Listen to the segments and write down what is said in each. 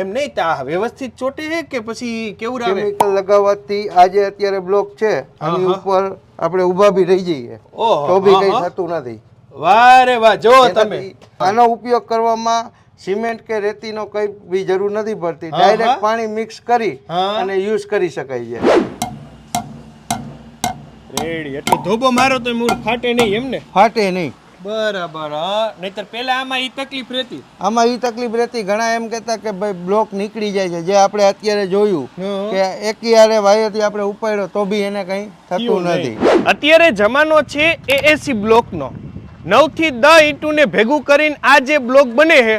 એમ નહીં તા વ્યવસ્થિત ચોટે છે કે પછી કેવું આવે કેમિકલ લગાવવાથી આજે અત્યારે બ્લોક છે. આની ઉપર આપણે ઊભા બી રહી જઈએ. તો બી કઈ થતું નથી. વારે વાહ જો તમે. આનો ઉપયોગ કરવામાં સિમેન્ટ કે રેતીનો કઈ બી જરૂર નથી પડતી. ડાયરેક્ટ પાણી મિક્સ કરી અને યુઝ કરી શકાય છે. રેડી. એટલે ધોબો મારો તો મૂળ ફાટે નહીં એમ ને? ફાટે નહીં. બરાબર નહીતર પહેલા આમાં ઈ તકલીફ રહેતી. આમાં ઈ તકલીફ રહેતી. ઘણા એમ કહેતા કે ભાઈ બ્લોક નીકળી જાય છે. જે આપણે અત્યારે જોયું કે કે એકિયારે વાયરથી આપણે ઉપાડ્યો તો બી એને કંઈ થતું નથી. અત્યારે જમાનો છે એએસી બ્લોકનો. નવથી દસ ઈંટુને ભેગું કરીને આ જે બ્લોક બને છે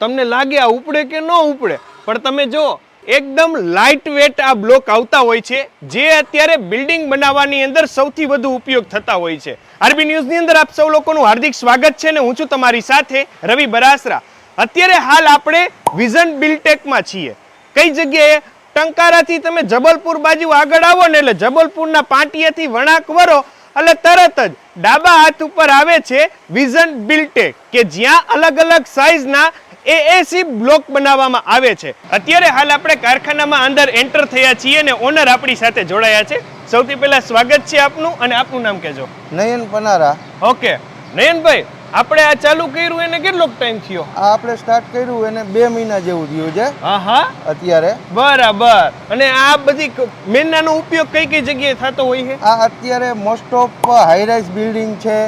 તમને લાગે આ ઉપડે કે ન ઉપડે? પણ તમે જો એકદમ લાઇટ વેટ આ બ્લોક આવતા હોય છે, જે અત્યારે બિલ્ડિંગ બનાવવાની અંદર સૌથી વધુ ઉપયોગ થતા હોય છે. આરબી ન્યૂઝની અંદર આપ સૌ લોકોનું હાર્દિક સ્વાગત છે ને હું છું તમારી સાથે રવિ બરાસરા. અત્યારે હાલ આપણે વિઝન બિલ્ટેકમાં છીએ. કઈ જગ્યાએ? ટંકારાથી તમે જબલપુર બાજુ આગળ આવો ને એટલે જબલપુરના પાટિયાથી વણાક વરો એટલે તરત જ ડાબા હાથ ઉપર આવે છે વિઝન બિલ્ટેક કે જ્યાં અલગ અલગ સાઇઝના એએસી બ્લોક બનાવવામાં આવે છે. અત્યારે હાલ આપણે કારખાનામાં અંદર એન્ટર થયા છીએ અને ઓનર આપણી સાથે જોડાયા છે. સૌથી પહેલા સ્વાગત છે આપનું અને આપનું નામ કહેજો. નયન પનારા. ઓકે. નયનભાઈ આપણે આ ચાલુ કર્યું એને કેટલો ટાઈમ થયો? આ આપણે સ્ટાર્ટ કર્યું એને બે મહિના જેવું થયું છે. હા હા અત્યારે. બરાબર. અને આ બધી મેનાનો ઉપયોગ કઈ કઈ જગ્યાએ થતો હોય છે? આ અત્યારે મોસ્ટ ઓફ હાઈરાઇઝ બિલ્ડિંગ છે.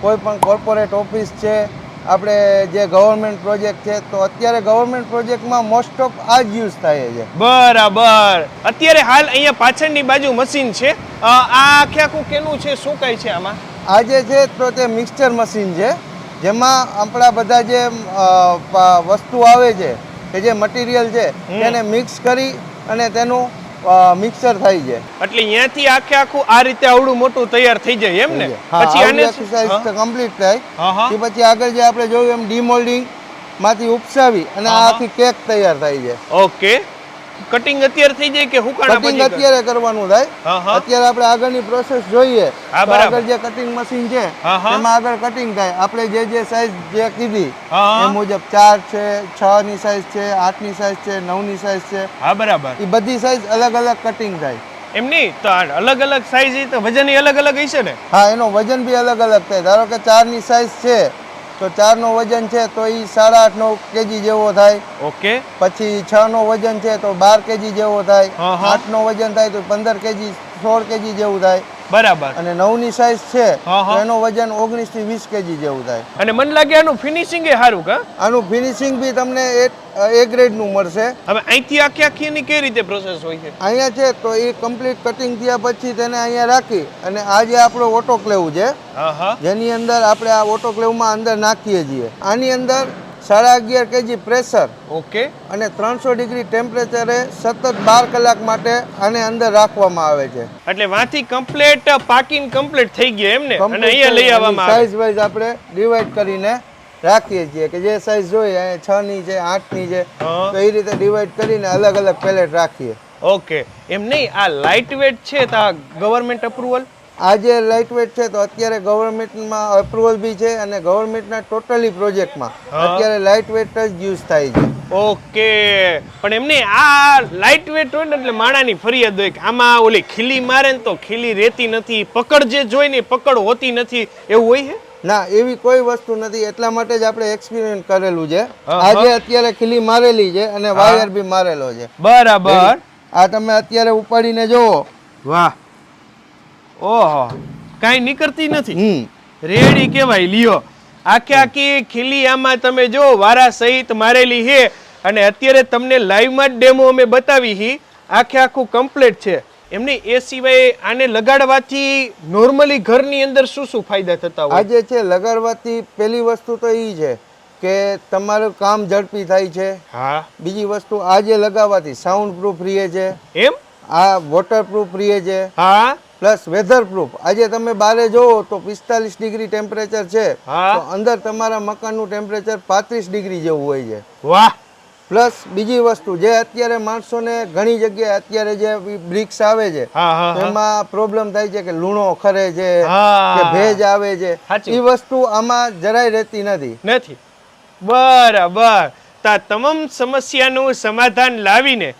કોઈ પણ કોર્પોરેટ ઓફિસ છે. આપણે જે ગવર્મેન્ટ પ્રોજેક્ટ છે તો અત્યારે ગવર્મેન્ટ પ્રોજેક્ટમાં મોસ્ટ ઓફ આ જ યુઝ થાય છે. બરાબર. અત્યારે હાલ અહીંયા પાછળની બાજુ મશીન છે. આ આખે આખું કેનું છે? શું કહે છે આમાં? આ જે છે તો તે મિક્સચર મશીન છે જેમાં આપણા બધા જે વસ્તુ આવે છે કે જે મટીરિયલ છે તેને મિક્સ કરી અને તેનું મિક્સર થાય જાય એટલે અહીંયાથી આખે આખું આ રીતે આવડું મોટું તૈયાર થઈ જાય એમ ને? પછી આને એક્સરસાઇઝ કમ્પ્લીટ થાય. એ પછી આગળ જે આપણે જોયું એમ ડીમોલ્ડિંગમાંથી ઉપસાવી અને આથી આખી કેક તૈયાર થાય જાય ઓકે. કટિંગ અત્યારે થઈ જાય કે હુકાણા કટિંગ અત્યારે કરવાનું થાય. અત્યારે આપણે આગળની પ્રોસેસ જોઈએ. આગળ જે કટિંગ મશીન છે. એમાં આગળ કટિંગ થાય. આપણે જે જે સાઈઝ જે કીધી. એ મુજબ ચાર છે છ ની સાઈઝ છે આઠની સાઈઝ છે નવની સાઈઝ છે. હા બરાબર. એ બધી સાઈઝ અલગ અલગ કટિંગ થાય. એમ નહીં? તો અલગ અલગ સાઈઝ તો વજન અલગ અલગ હશે ને? હા એનો વજન બી અલગ અલગ થાય. ધારો કે ચારની સાઈઝ છે તો ચાર નો વજન છે તો એ સાડા આઠ નો કેજી જેવો થાય. ઓકે. પછી છ નો વજન છે તો બાર કેજી જેવો થાય. આઠ નો વજન થાય તો પંદર કેજી સોળ કેજી જેવું થાય. બરાબર. અને નવની સાઈઝ છે. તો એનો વજન ઓગણીસથી વીસ કેજી જેવું થાય. અને મને લાગે આનું ફિનિશિંગ એ સારું કા? આનું ફિનિશિંગ બી તમને એ ગ્રેડનું મળશે. હવે અહીંથી આખી આખી એની કઈ રીતે પ્રોસેસ હોય છે? અહીંયા છે તો એ કમ્પ્લીટ કટિંગ થયા પછી તેને અહીંયા રાખી અને આ જે આપણો ઓટોક્લેવ છે જેની અંદર આપણે આ ઓટોક્લેવમાં અંદર નાખીએ છીએ. આની અંદર સાડા અગિયાર કેજી પ્રેશર ઓકે. અને ત્રણસો ડિગ્રી ટેમ્પરેચરે સતત બાર કલાક માટે આને અંદર રાખવામાં આવે છે. એટલે વાંથી કમ્પ્લેટ પાકિંગ કમ્પ્લીટ થઈ ગયા એમ ને? અને અહીંયા લઈ આવવામાં આવે. સાઈઝ વાઇઝ આપણે ડિવાઈડ કરીને રાખીએ છીએ કે જે સાઈઝ જોઈએ છ ની છે આઠની છે તો એ રીતે ડિવાઈડ કરીને અલગ અલગ પેલેટ રાખીએ. ઓકે. એમ નહીં આ લાઇટ વેટ છે તો આ ગવર્મેન્ટ અપ્રુવલ આ જે લાઇટ વેટ છે તો અત્યારે ગવર્મેન્ટમાં અપ્રુવલ બી છે અને ગવર્મેન્ટના ટોટલી પ્રોજેક્ટમાં. અત્યારે લાઇટ વેટ જ યુઝ થાય છે. ઓકે. પણ એમ નહીં આ લાઇટ વેટ હોય ને એટલે માણાની ફરિયાદ હોય કે આમાં ઓલી ખીલી મારે ને તો ખીલી રહેતી નથી. પકડ જે જોઈ ને પકડ હોતી નથી. એવું હોય છે? ના એવી કોઈ વસ્તુ નથી. એટલા માટે જ આપણે એક્સપિરિયન્સ કરેલું છે. આજે અત્યારે ખીલી મારેલી છે અને વાયર બી મારેલો છે. બરાબર. આ તમે અત્યારે ઉપાડીને જોવો વાહ. ઓહો કાંઈ નીકળતી નથી. રેડી કેવાય લ્યો. આખે આખી ખીલી આમાં તમે જો વારા સહિત મારેલી છે. અને અત્યારે તમને લાઈવમાં જ ડેમો અમે બતાવી હી. આખે આખું કમ્પ્લીટ છે. એમની એ સિવાય આને લગાડવાથી નોર્મલી ઘરની અંદર શું શું ફાયદા થતા હોય? આજે છે લગાડવાથી પહેલી વસ્તુ તો એ છે કે તમારું કામ ઝડપી થાય છે. હા. બીજી વસ્તુ આજે લગાવવાથી સાઉન્ડ પ્રૂફ રહે છે. એમ? આ વોટર પ્રૂફ રહે છે. હા. પ્લસ વેધર પ્રૂફ આજે તમે બારે જોવો તો પિસ્તાલીસ ડિગ્રી ટેમ્પરેચર છે. તો અંદર તમારા મકાનનું ટેમ્પરેચર પાંત્રીસ ડિગ્રી જેવું હોય છે. વાહ. પ્લસ બીજી વસ્તુ જે અત્યારે માણસોને ઘણી જગ્યાએ અત્યારે જે બ્રિક્સ આવે છે. એમાં પ્રોબ્લેમ થાય છે કે લૂણો ખરે છે કે ભેજ આવે છે. એ વસ્તુ આમાં જરાય રહેતી નથી. નથી. બરાબર. તા તમામ સમસ્યાનું સમાધાન લાવીને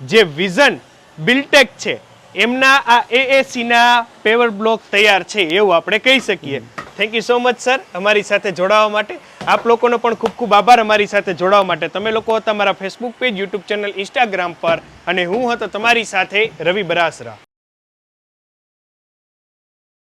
જે વિઝન બિલ્ટેક છે એમના આ એએસીના પેવર બ્લોક તૈયાર છે એવું આપણે કહી શકીએ. Thank you so much sir અમારી સાથે જોડાવા માટે. આપ લોકોનો પણ ખૂબ ખૂબ આભાર અમારી સાથે જોડાવા માટે. તમે લોકો હતા મારા Facebook page YouTube channel Instagram પર. અને હું હતો તમારી સાથે રવિ બરાસરા.